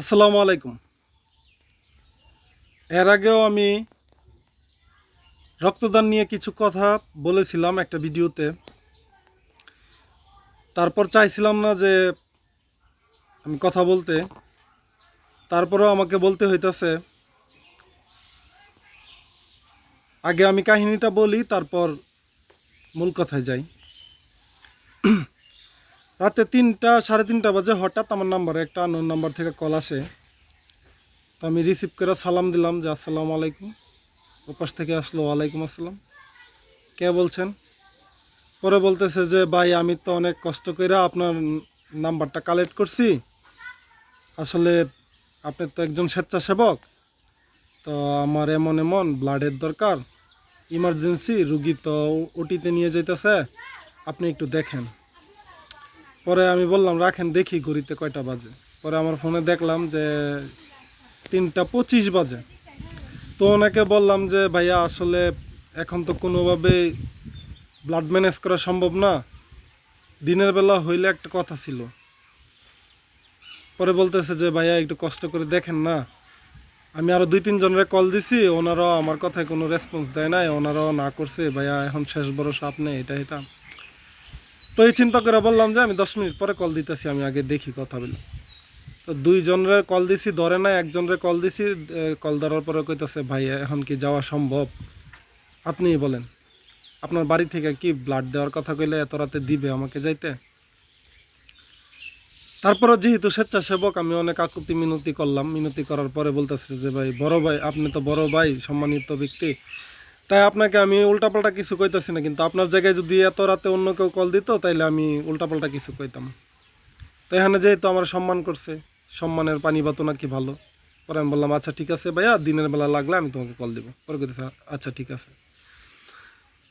আসসালামু আলাইকুম। এর আগেও আমি রক্তদান নিয়ে কিছু কথা বলেছিলাম একটা ভিডিওতে। তারপর চাইছিলাম না যে আমি কথা বলতে। তারপরেও আমাকে বলতে হইতাছে, আগে আমি কাহিনীটা বলি, তারপর মূল কথায় যাই। রাতে তিনটা, সাড়ে তিনটা বাজে হঠাৎ আমার নাম্বারে একটা আনোন নাম্বার থেকে কল আসে। তো আমি রিসিভ করে সালাম দিলাম যে, আসসালামু আলাইকুম। ওপাশ থেকে আসলো, ওয়ালাইকুম আসসালাম। কে বলছেন? পরে বলতেছে যে, ভাই, আমি তো অনেক কষ্ট করে আপনার নাম্বারটা কালেক্ট করছি। আসলে আপনি তো একজন স্বেচ্ছাসেবক। তো আমার এমন এমন ব্লাডের দরকার। ইমার্জেন্সি রুগী তো ওটিতে নিয়ে যাইতেছে। আপনি একটু দেখেন। পরে আমি বললাম, রাখেন, দেখি ঘড়িতে কয়টা বাজে। পরে আমার ফোনে দেখলাম যে তিনটা পঁচিশ বাজে। তো ওনাকে বললাম যে, ভাইয়া, আসলে এখন তো কোনোভাবেই ব্লাড ম্যানেজ করা সম্ভব না। দিনের বেলা হইলে একটা কথা ছিল। পরে বলতেছে যে, ভাইয়া, একটু কষ্ট করে দেখেন না। আমি আরও দুই তিনজনের কল দিছি, ওনারাও আমার কথায় কোনো রেসপন্স দেয় নাই, ওনারাও না করছে, ভাইয়া, এখন শেষ বড় সাপ নেই এটা এটা। তো এই চিন্তা করে বললাম যে আমি দশ মিনিট পরে কল দিতেছি, আমি আগে দেখি কথা বলি। তো দুইজনের কল দিছি, ধরে না একজনের কল দিছি কল ধরার পরে কইতেছে, ভাই, এখন কি যাওয়া সম্ভব? আপনিই বলেন। আপনার বাড়ি থেকে কি ব্লাড দেওয়ার কথা কইলে এত রাতে দিবে আমাকে যাইতে? তারপরে যেহেতু স্বেচ্ছাসেবক, আমি অনেক আকুতি মিনতি করলাম। মিনতি করার পরে বলতেছে যে, ভাই, বড় ভাই, আপনি তো বড় ভাই, সম্মানিত ব্যক্তি। তাই আপনাকে আমি উল্টাপাল্টা কিছু কইতাছি না, কিন্তু আপনার জায়গায় যদি এত রাতে অন্য কেউ কল দিত, তাইলে আমি উল্টাপাল্টা কিছু কইতাম। তো এখানে যেহেতু আমার সম্মান করছে, সম্মানের পানি বাতো নাকি ভালো। পরে আমি বললাম আচ্ছা ঠিক আছে ভাইয়া, দিনের বেলা লাগলে আমি তোমাকে কল দিব। পরে কইতেছে আচ্ছা ঠিক আছে।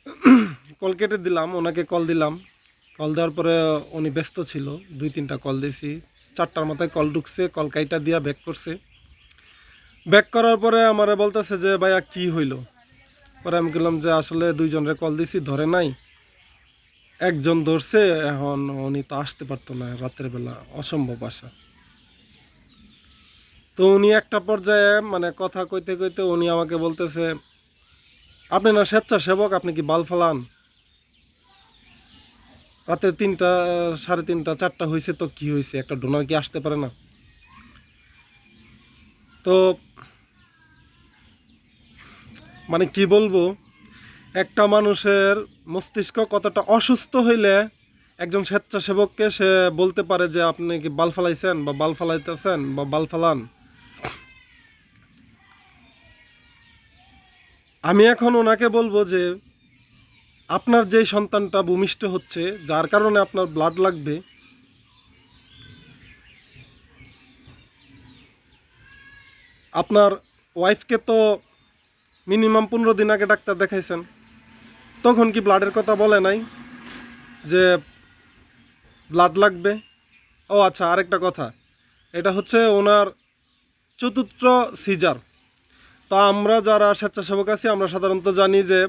কল কেটে দিলাম, ওনাকে কল দিলাম। কল দেওয়ার পরে উনি ব্যস্ত ছিল, দুই তিনটা কল দিয়েছি। চারটার মাথায় কল ঢুকছে কল কাইটা দিয়া ব্যাক করছে। ব্যাক করার পরে আমারে বলতেছে যে, ভাইয়া, কি হইল? পরে আমি বললাম যে আসলে দুইজনের কল দিছি, ধরে নাই। একজন ধরছে, এখন উনি তো আসতে পারতো না রাতের বেলা, অসম্ভব আসা তো উনি একটা পর্যায়ে মানে কথা কইতে কইতে উনি আমাকে বলতেছে, আপনি না স্বেচ্ছাসেবক, আপনি কি বাল ফালান? রাতে তিনটা, সাড়ে তিনটা, চারটা হয়েছে তো কি হয়েছে একটা ডোনার কি আসতে পারে না? তো মানে কি বলব, একটা মানুষের মস্তিষ্ক কতটা অসুস্থ হইলে একজন স্বেচ্ছাসেবককে সে বলতে পারে যে, আপনি কি বাল ফালাইছেন বা বাল ফালাইতেছেন বা বাল ফালান? আমি এখন ওনাকে বলব যে, আপনার যে সন্তানটা ভূমিষ্ঠ হচ্ছে, যার কারণে আপনার ব্লাড লাগবে, আপনার ওয়াইফকে তো মিনিমাম পনেরো দিন আগে ডাক্তার দেখাইছেন। তখন কি ব্লাডের কথা বলে নাই? যে ব্লাড লাগবে? ও আচ্ছা আরেকটা কথা। এটা হচ্ছে ওনার চতুর্থ সিজার তো আমরা যারা স্বেচ্ছাসেবক আছি, আমরা সাধারণত জানি যে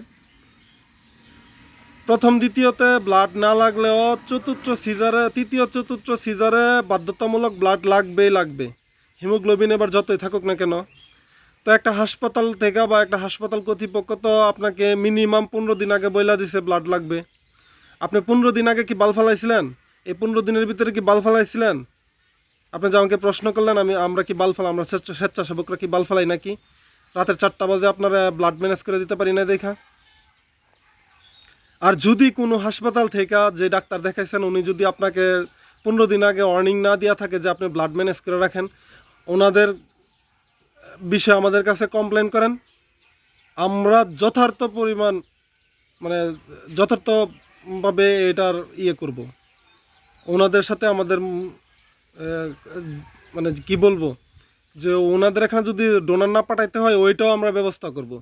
প্রথম, দ্বিতীয়তে ব্লাড না লাগলেও চতুর্থ সিজারে তৃতীয়, চতুর্থ সিজারে বাধ্যতামূলক ব্লাড লাগবেই লাগবে। হিমোগ্লোবিন এবার যতই থাকুক না কেন তো একটা হাসপাতাল থেকে বা একটা হাসপাতাল কর্তৃপক্ষ তো আপনাকে মিনিমাম পনেরো দিন আগে বইলা দিছে ব্লাড লাগবে। আপনি পনেরো দিন আগে কি বাল ফালাইছিলেন? এই পনেরো দিনের ভিতরে কি বাল ফালাইছিলেন? আপনি যে আমাকে প্রশ্ন করলেন, আমি, আমরা কি বাল ফালা আমরা স্বেচ্ছা- স্বেচ্ছাসেবকরা কি বাল ফালাই নাকি? রাতের চারটা বাজে আপনারা ব্লাড ম্যানেজ করে দিতে পারি না দেখা? আর যদি কোনো হাসপাতাল থেকে যে ডাক্তার দেখাইছেন, উনি যদি আপনাকে পনেরো দিন আগে ওয়ার্নিং না দেওয়া থাকে যে আপনি ব্লাড ম্যানেজ করে রাখেন, ওনাদের বিষয়ে আমাদের কাছে কমপ্লেন করেন। আমরা যথার্থ পরিমাণ মানে যথার্থভাবে এটার ইয়ে করব। ওনাদের সাথে আমাদের মানে কি বলব, যে ওনাদের এখানে যদি ডোনার না পাঠাইতে হয়, ওইটাও আমরা ব্যবস্থা করব।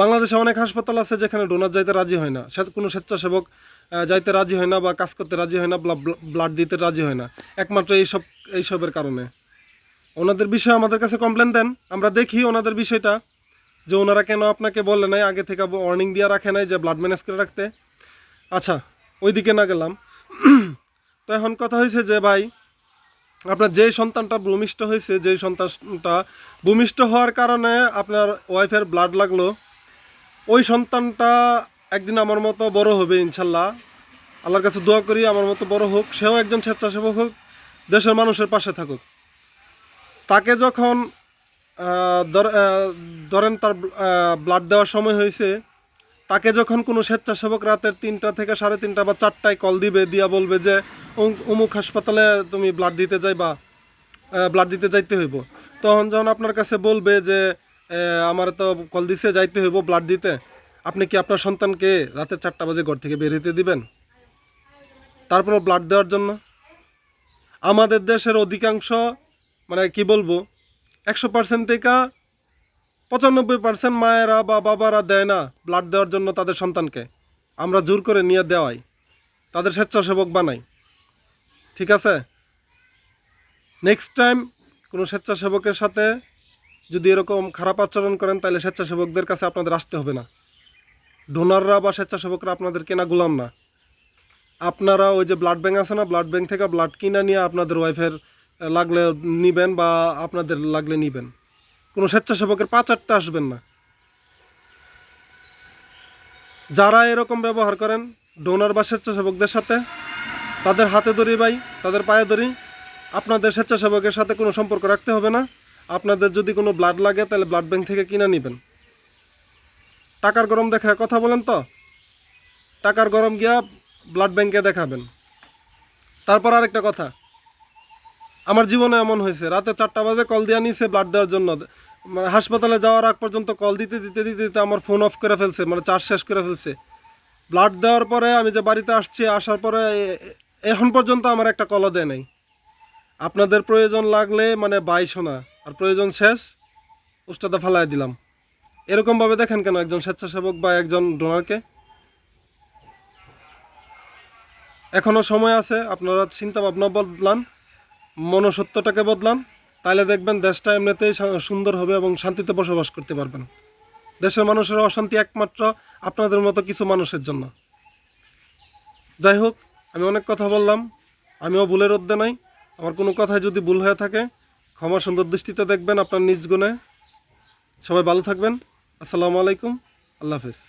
বাংলাদেশে অনেক হাসপাতাল আছে যেখানে ডোনার যাইতে রাজি হয় না। কোনো স্বেচ্ছাসেবক যাইতে রাজি হয় না বা কাজ করতে রাজি হয় না ব্লাড দিতে রাজি হয় না। একমাত্র এইসব, এইসবের কারণে। ওনাদের বিষয়ে আমাদের কাছে কমপ্লেন দেন। আমরা দেখি ওনাদের বিষয়টা, যে ওনারা কেন আপনাকে বলে নাই, আগে থেকে ওয়ার্নিং দিয়ে রাখে নাই যে ব্লাড ম্যানেজ করে রাখতে। আচ্ছা ওইদিকে না গেলাম। তো এখন কথা হয়েছে যে ভাই, আপনার যেই সন্তানটা ভূমিষ্ঠ হয়েছে যেই সন্তানটা ভূমিষ্ঠ হওয়ার কারণে আপনার ওয়াইফের ব্লাড লাগল, ওই সন্তানটা একদিন আমার মতো বড় হবে ইনশাল্লাহ। আল্লাহর কাছে দোয়া করি, আমার মতো বড় হোক, সেও একজন স্বেচ্ছাসেবক হোক, দেশের মানুষের পাশে থাকুক। তাকে যখন ধরেন তার ব্লাড দেওয়ার সময় হয়েছে, তাকে যখন কোনো স্বেচ্ছাসেবক রাতের তিনটা থেকে সাড়ে তিনটা বা চারটায় কল দিবে, দিয়া বলবে যে অমুক- হাসপাতালে তুমি ব্লাড দিতে যাইবা ব্লাড দিতে যাইতে হইব। তখন যখন আপনার কাছে বলবে যে আমার তো কল দিছে, যাইতে হইব ব্লাড দিতে, আপনি কি আপনার সন্তানকে রাতের চারটা বাজে ঘর থেকে বের হইতে দিবেন? তারপর ব্লাড দেওয়ার জন্য। আমাদের দেশের অধিকাংশ মানে কি বলব, একশো পার্সেন্ট থেকে পঁচানব্বই পার্সেন্ট মায়েরা বা বাবারা দেয় না ব্লাড দেওয়ার জন্য তাদের সন্তানকে। আমরা জোর করে নিয়ে দেওয়াই, তাদের স্বেচ্ছাসেবক বানাই। ঠিক আছে? নেক্সট টাইম কোনো স্বেচ্ছাসেবকের সাথে যদি এরকম খারাপ আচরণ করেন, তাহলে স্বেচ্ছাসেবকদের কাছে আপনাদের আসতে হবে না। ডোনাররা বা স্বেচ্ছাসেবকরা আপনাদের কেনা গুলাম না। আপনারা ওই যে ব্লাড ব্যাঙ্ক আছে না ব্লাড ব্যাঙ্ক থেকে ব্লাড কিনে নিয়ে আপনাদের ওয়াইফের লাগলে নিবেন বা আপনাদের লাগলে নিবেন। কোনো স্বেচ্ছাসেবকের পা চাটতে আসবেন না। যারা এরকম ব্যবহার করেন ডোনার বা স্বেচ্ছাসেবকদের সাথে, তাদের হাতে ধরি ভাই, তাদের পায়ে ধরি আপনাদের স্বেচ্ছাসেবকের সাথে কোনো সম্পর্ক রাখতে হবে না। আপনাদের যদি কোনো ব্লাড লাগে, তাহলে ব্লাড ব্যাংক থেকে কিনে নেবেন। টাকার গরম দেখায় কথা বলেন তো? টাকার গরম গিয়া ব্লাড ব্যাংকে দেখাবেন। তারপর আরেকটা কথা। আমার জীবনে এমন হয়েছে, রাতে চারটা বাজে কল দিয়ে নিছে ব্লাড দেওয়ার জন্য। মানে হাসপাতালে যাওয়ার আগ পর্যন্ত কল দিতে দিতে দিতে দিতে আমার ফোন অফ করে ফেলছে মানে চার্জ শেষ করে ফেলছে। ব্লাড দেওয়ার পরে আমি যে বাড়িতে আসছি, আসার পরে এখন পর্যন্ত আমার একটা কলও দেয় নাই। আপনাদের প্রয়োজন লাগলে মানে বাইশো না, আর প্রয়োজন শেষ উস্তাদা ফালাই দিলাম। এরকমভাবে দেখেন কেন একজন স্বেচ্ছাসেবক বা একজন ডোনারকে এখনও সময় আছে, আপনারা চিন্তা ভাবনা বদলান। মনসত্বটাকে বদলান তাহলে দেখবেন দেশটা এমনিতেই সুন্দর হবে এবং শান্তিতে বসবাস করতে পারবেন। দেশের মানুষের অশান্তি একমাত্র আপনাদের মতো কিছু মানুষের জন্য। যাই হোক, আমি অনেক কথা বললাম, আমিও ভুলের অধ্যে নাই। আমার কোনো কথায় যদি ভুল হয়ে থাকে, ক্ষমা সুন্দর দৃষ্টিতে দেখবেন আপনার নিজ গুণে। সবাই ভালো থাকবেন। আসসালামু আলাইকুম। আল্লাহ হাফেজ।